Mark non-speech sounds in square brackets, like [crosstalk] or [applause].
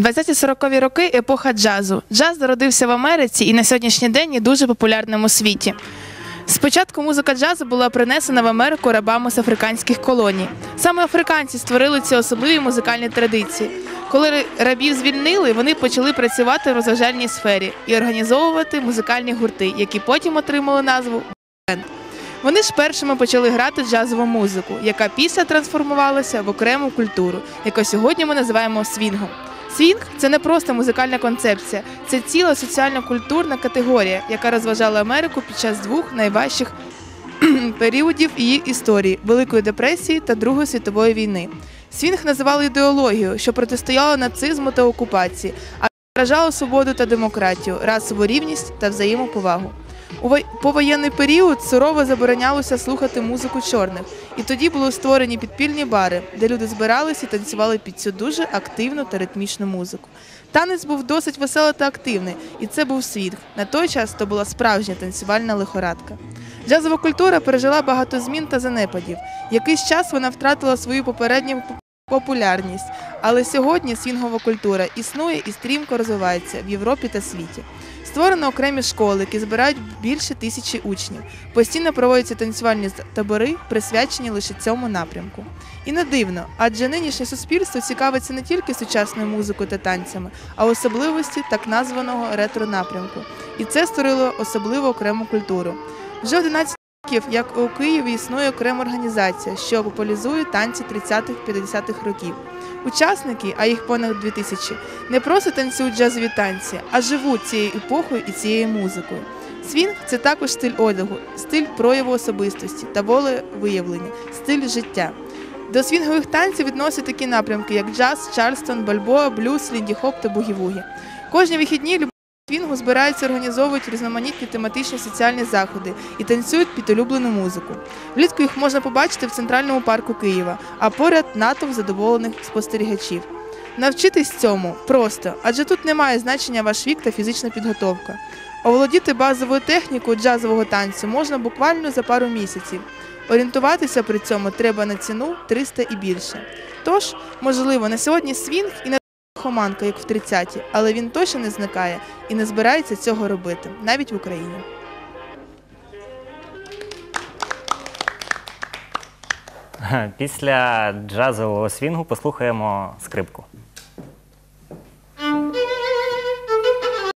20-40-ві роки епоха джазу. Джаз зародився в Америці і на сьогоднішній день є дуже популярним у світі. Спочатку музика джазу була принесена в Америку рабами з африканських колоній. Саме африканці створили ці особливі музикальні традиції. Коли рабів звільнили, вони почали працювати в розважальній сфері і організовувати музикальні гурти, які потім отримали назву бенд. Вони ж першими почали грати джазову музику, яка після трансформувалася в окрему культуру, яку сьогодні ми називаємо свінгом. Свінг це не просто музикальна концепція, це ціла соціально-культурна категорія, яка розважала Америку під час двох найважчих [clears throat] періодів її історії Великої депресії та Другої світової війни. Свінг називали ідеологією, що протистояла нацизму та окупації, а виражала свободу та демократію, расову рівність та взаємоповагу. У повоєнний період сурово заборонялося слухати музику чорних, і тоді були створені підпільні бари, де люди збиралися і танцювали під цю дуже активну та ритмічну музику. Танець був досить веселий та активний, і це був свінг. На той час то була справжня танцювальна лихорадка. Джазова культура пережила багато змін та занепадів. Якийсь час вона втратила свою попередню популярність, але сьогодні свінгова культура існує і стрімко розвивається в Європі та світі. Створено окремі школи, які збирають більше тисячі учнів. Постійно проводяться танцювальні табори, присвячені лише цьому напрямку. І не дивно, адже нинішнє суспільство цікавиться не тільки сучасною музикою та танцями, а особливості так названого ретро-напрямку. І це створило особливу окрему культуру. Вже 11 років, як у Києві існує окрема організація, що популяризує танці 30-50-х років. Учасники, а їх понад 2000, не просто танцюють джазові танці, а живуть цією епохою і цією музикою. Свінг це також стиль одягу, стиль прояву особистості та волевиявлення, стиль життя. До свінгових танців відносять такі напрямки, як джаз, чарльстон, бальбоа, блюз, лінді-хоп та бугі-вугі. Кожні вихідні свінгу збираються організовують різноманітні тематичні соціальні заходи і танцюють під улюблену музику. Влітку їх можна побачити в центральному парку Києва, а поряд натовп задоволених спостерігачів. Навчитись цьому просто, адже тут немає значення ваш вік та фізична підготовка. Оволодіти базовою технікою джазового танцю можна буквально за пару місяців. Орієнтуватися при цьому треба на ціну 300 і більше. Тож, можливо, на сьогодні свінг і не хоманка, як в 30-ті, але він точно не зникає і не збирається цього робити, навіть в Україні. Після джазового свінгу послухаємо скрипку.